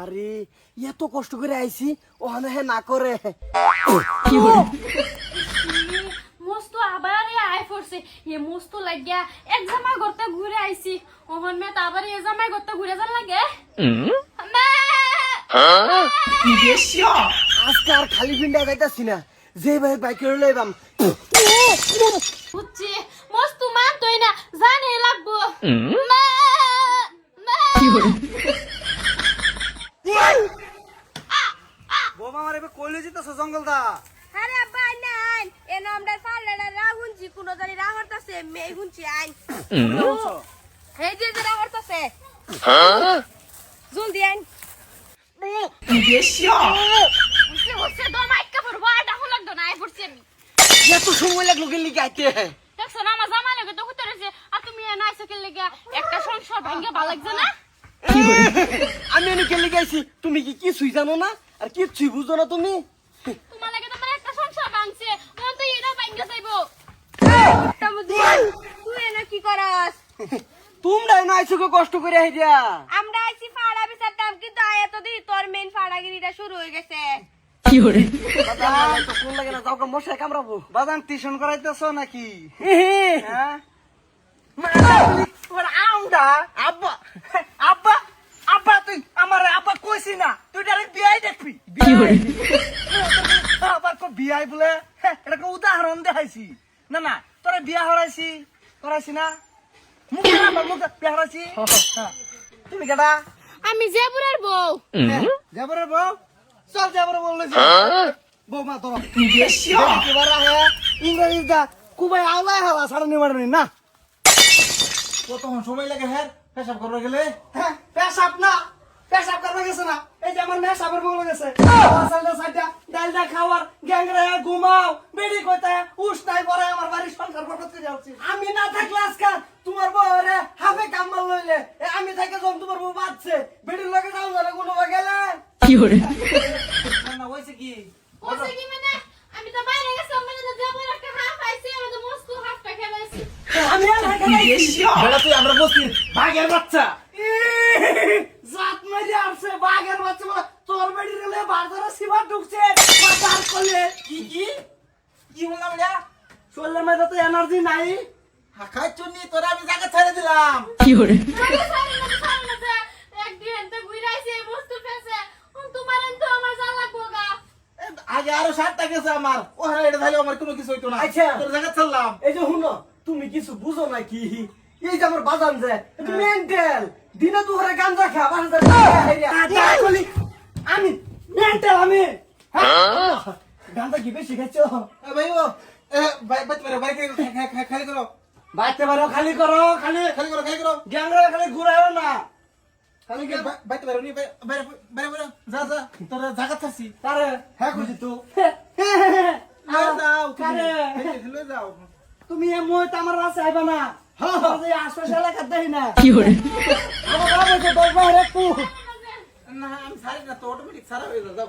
আরে এত কষ্ট করে আইছি ওখানে হে না করে। মস্ত আবার এ পড়ছে এ মস্ত লাগিয়া এক জামাই ঘরতে ঘুরে আইছি। ওহন মে আবার এ জামাই ঘরতে ঘুরে যান লাগে! আজকে আর খালি পিন্ডা যাইতাছি না। যে ভাই বাইকে লইবাম বুঝছি মস্ত মান তুই না জানে লাগবো মা! মা! বোমা এবার কইলে যেতেছ জঙ্গল দা আরে আব্বা নাই এ নামটা পারলে না রাহুনজি কোন জানি রাহরতাছে মেই হুনছি আইন এই যে যে রাহরতাছে জলদি আইন বুঝছি বুঝছি দম আইকা পড়ব ডাকু লাগতো না আই পড়ছি আমি এত সময় লাগল গেলি গাইতে দেখছ না আমার জামাই লাগে তো হুতে রয়েছে আর তুমি এ লেগে একটা সংসার ভাঙ্গে ভালো লাগছে না? আমি এনে গেলি গাইছি তুমি কি কিছুই জানো না? আর কিছুই বুঝো না তুমি? তোমার লাগে তোমার একটা সংসার ভাঙছে। মন তো এটা ভাঙ্গে যাইবো। তুই এনে কি করস? আইছো কষ্ট করে আইডিয়া আমরা আইছি ফাড়া বিচারতাম কিন্তু আয়া তো দি তোর মেন ফাড়াগিরিটা শুরু হয়ে গেছে। কোন লাগে না যাও মশাই কামড়াবো। টিউশন করাইতেছ নাকি হ্যাঁ তোমার আমডা আব্বা আব্বা আব্বা তুই আমার কইছি না তুই ডাইরেক্ট বিয়াই দেখবি। আবার কো বিয়াই বলে হ্যাঁ, এটা কো উদাহরণ দেখাইছি। না না তোরা বিয়া হরাইছি করাইছি না। মুখে না আমার মুখে বিয়া হরাইছি। হ্যাঁ। তুমি কেডা? আমি জেবুরের বউ। যাবরে বউ? চল বললেছি বউ মা তোর এবার আহে ইংরেজি দা কুবাই আলাই হালা সাড়ে নিমারনি না? কতক্ষণ সময় লাগে হ্যাঁ পেশাব করবে গেলে? হ্যাঁ পেশাব না। পেশাব করবে গেছে না। এই যে আমার মেয়ে সাবের বলে গেছে। সালটা সাইডটা ডালটা খাওয়ার গ্যাংরে ঘুমাও বেড়ি কইতে উস পরে আমার বাড়ির সংসার বরবাদ করে যাচ্ছি। আমি না থাকলে আজকে তোমার বউরে হাফে কাম্মাল লইলে আমি থাকি যখন তোমার বউ বাঁচছে বেড়ির লগে যাও না কোনো গেলে? না না হইছে কি? ওসে কি মানে? আমি তো বাইরে গেছিলাম মানে তো জেবুর একটা হাফ আইছে আমি তো মস্ত হাফটা খেলাইছি। আমি আর থাকি নাই বেটা তুই আমরা বসির ভাগের বাচ্চা। জাত মারি আসছে বাঘের বাচ্চা বলে তোর বেড়ি রেলে বাজারে সিবার ঢুকছে। বাজার করলে কি কি? কি বললাম এটা? শরীরের মধ্যে তো এনার্জি নাই। হাখাই চুনি তোরা আমি জায়গা ছেড়ে দিলাম। লাগবো গা। আগে আরও সাতটা গেছে আমার। ও হ্যাঁ এটা তাহলে আমার কোনো কিছু হইতো না। আচ্ছা। তোর জায়গা ছাড়লাম। এই যে শুনো তুমি কিছু বুঝো না কি এই যে আমার বাজান যে মেন্টাল দিনে দুপুরে গাঞ্জা খা বাজার আমি মেন্টাল আমি। হ্যাঁ? গাঞ্জা কি বেশি খাচ্ছ ভাই ও খালি করো। বাইতে পারো খালি করো খালি। খালি করো খালি করো। গ্যাংরা খালি ঘুরাও না। খালি বাইতে পারো নি বাইরে বাইরে যা যা তোর জায়গা ছাড়ছি কারে হ্যাঁ খুঁজি তো। আ- যাও তুমি। যাও। তুমি এ মই তো আমার রাস্তায় আইবা না। দশ বাইরে না। আমি সারি না তো অটোমেটিক সারা হয়ে যাও।